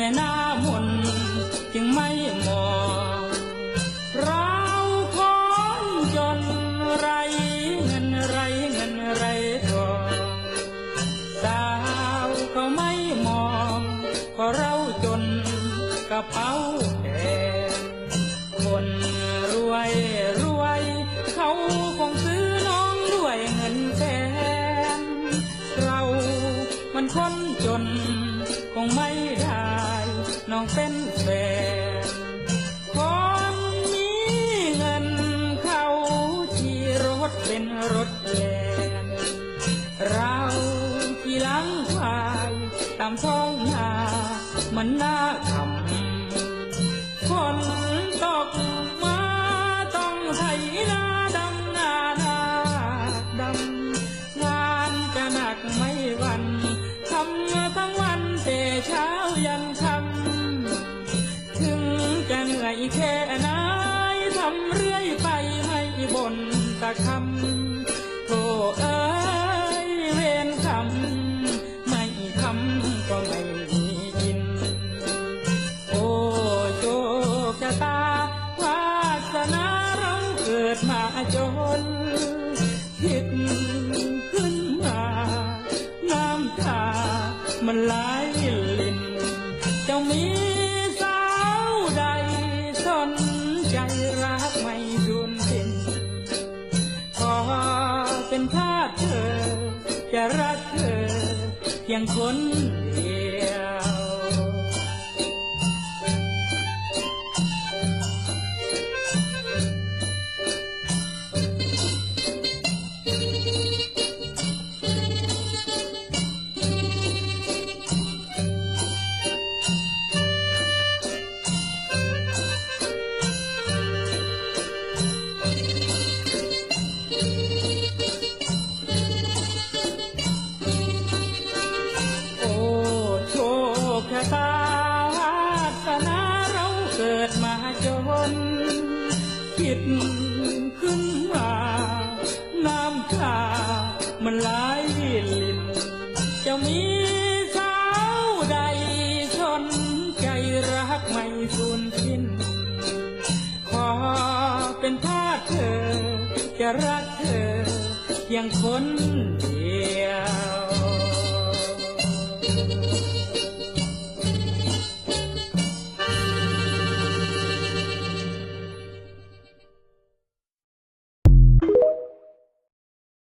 แม่หน้ามนจึงไม่มองเราคนจนไรเงินไรเงินไรทองสาวเขาไม่มองเพราะเราจนกระเป๋าแดงคนรวยรวย เขาคงซื้อน้องด้วยเงินแสนเรามันคนจนคงไม่ได้ น้องเป็นแฟนคนมีเงินเขาที่รถเป็นรถแลนเราที่หลังควายตามท้องนามันน่าขำฝนตกมาต้องไถนาดำนานาดำงานจะหนักไม่วันทำทั้งวันแต่เช้า แค่ไหนทำเรื่อยไปไม่บ่นตะคำโธ่เอ้ยเวรคำไม่ทำก็ไม่มีกิน โอ้โชคชะตาวาสนาเราเกิดมาจนผิดขึ้นมา น้ำตามันไหล ใจรักไม่รุนเินขอเป็นภาพเธอ จะรักเธอเพียงคน คิดขึ้นมา น้ำตามันไหลลินจะมีสาวใดสนใจรักไม่สูญสิ้น ขอเป็นทาสเธอจะรักเธออย่างคน